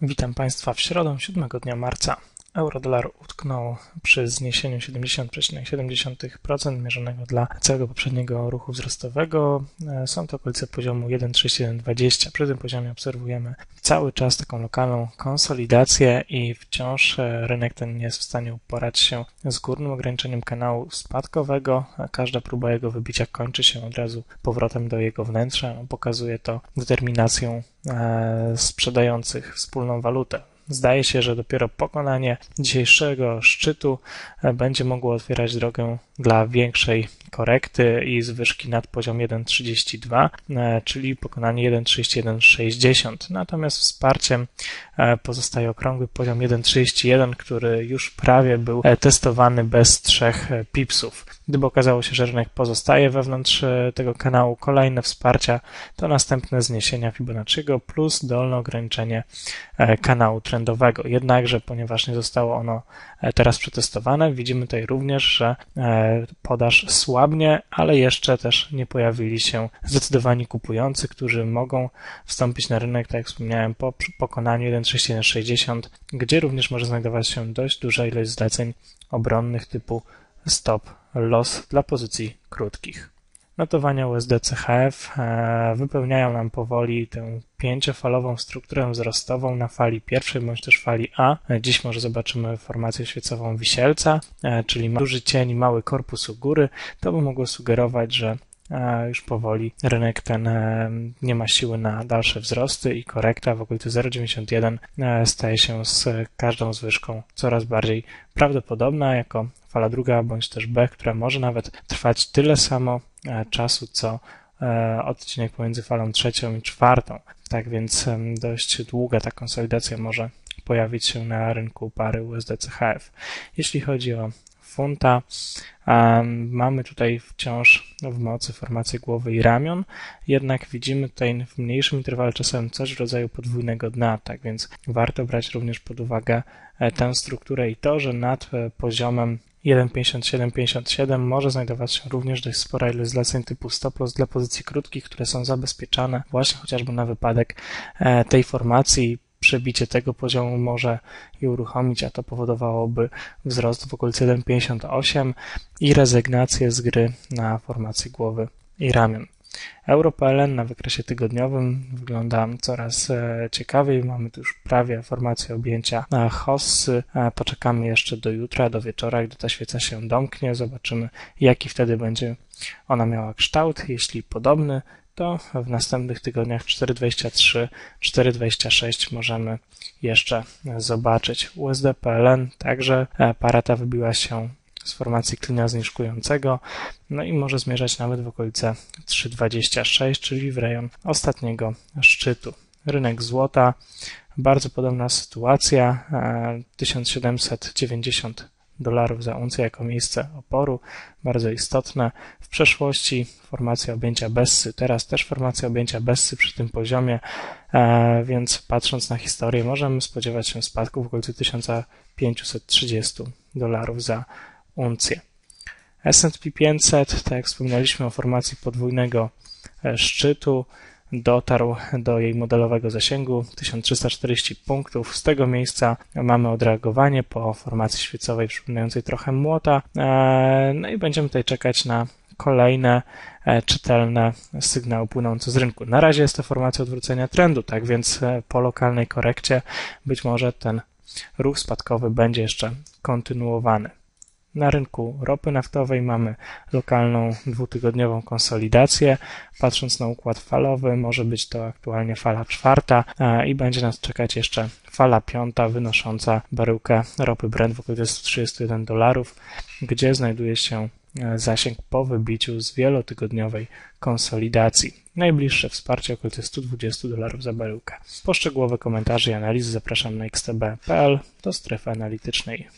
Witam Państwa w środę 7 dnia marca. Eurodolar utknął przy zniesieniu 70,7% mierzonego dla całego poprzedniego ruchu wzrostowego. Są to okolice poziomu 1,3120. Przy tym poziomie obserwujemy cały czas taką lokalną konsolidację i wciąż rynek ten nie jest w stanie uporać się z górnym ograniczeniem kanału spadkowego. Każda próba jego wybicia kończy się od razu powrotem do jego wnętrza. Pokazuje to determinacją e, sprzedających wspólną walutę. Zdaje się, że dopiero pokonanie dzisiejszego szczytu e, będzie mogło otwierać drogę dla większej korekty i zwyżki nad poziom 1,32, e, czyli pokonanie 1,3160. Natomiast wsparciem e, pozostaje okrągły poziom 1,31, który już prawie był testowany bez trzech pipsów. Gdyby okazało się, że rynek pozostaje wewnątrz tego kanału, kolejne wsparcia to następne zniesienia Fibonacciego plus dolne ograniczenie kanału Jednakże, ponieważ nie zostało ono e, teraz przetestowane, widzimy tutaj również, że e, podaż słabnie, ale jeszcze też nie pojawili się zdecydowani kupujący, którzy mogą wstąpić na rynek, tak jak wspomniałem, po pokonaniu 1.6160, gdzie również może znajdować się dość duża ilość zleceń obronnych typu stop loss dla pozycji krótkich. Notowania USD CHF e, wypełniają nam powoli tę pięciofalową strukturę wzrostową na fali pierwszej bądź też fali A. E, dziś może zobaczymy formację świecową wisielca, e, czyli duży cień, mały korpus u góry. To by mogło sugerować, że już powoli rynek ten nie ma siły na dalsze wzrosty i korekta w okolicy 0,91 staje się z każdą zwyżką coraz bardziej prawdopodobna jako fala druga bądź też B, która może nawet trwać tyle samo e, czasu, co e, odcinek pomiędzy falą trzecią i czwartą. Tak więc dość długa ta konsolidacja może pojawić się na rynku pary USD-CHF. Jeśli chodzi o funta, mamy tutaj wciąż w mocy formację głowy i ramion, jednak widzimy tutaj w mniejszym interwale czasowym coś w rodzaju podwójnego dna, tak więc warto brać również pod uwagę e, tę strukturę i to, że nad poziomem 1.57.57 może znajdować się również dość spora ilość zleceń typu stop loss dla pozycji krótkich, które są zabezpieczane właśnie chociażby na wypadek e, tej formacji. Przebicie tego poziomu może je uruchomić, a to powodowałoby wzrost w okolicy 1.58 i rezygnację z gry na formację głowy i ramion. EuroPLN na wykresie tygodniowym wygląda coraz e, ciekawiej. Mamy tu już prawie formację objęcia hossy. Poczekamy jeszcze do jutra, do wieczora, gdy ta świeca się domknie. Zobaczymy, jaki wtedy będzie ona miała kształt. Jeśli podobny, to w następnych tygodniach 4.23, 4.26 możemy jeszcze zobaczyć. USD PLN także e, para ta wybiła się z formacji klina zniżkującego, no i może zmierzać nawet w okolice 3,26, czyli w rejon ostatniego szczytu. Rynek złota, bardzo podobna sytuacja, 1790 e, dolarów za uncję jako miejsce oporu, bardzo istotne. W przeszłości formacja objęcia Bessy, teraz też formacja objęcia Bessy przy tym poziomie, e, więc patrząc na historię możemy spodziewać się spadku w okolicy 1530 dolarów za uncję. S&P 500, tak jak wspominaliśmy o formacji podwójnego e, szczytu, dotarł do jej modelowego zasięgu 1340 punktów. Z tego miejsca mamy odreagowanie po formacji świecowej przypominającej trochę młota. E, no i będziemy tutaj czekać na kolejne e, czytelne sygnały płynące z rynku. Na razie jest to formacja odwrócenia trendu, tak więc po lokalnej korekcie być może ten ruch spadkowy będzie jeszcze kontynuowany. Na rynku ropy naftowej mamy lokalną dwutygodniową konsolidację. Patrząc na układ falowy, może być to aktualnie fala czwarta i będzie nas czekać jeszcze fala piąta wynosząca baryłkę ropy Brent w okolicy 131 dolarów, gdzie znajduje się e, zasięg po wybiciu z wielotygodniowej konsolidacji. Najbliższe wsparcie okolicy 120 dolarów za baryłkę. Poszczegółowe komentarze i analizy zapraszam na xtb.pl do strefy analitycznej.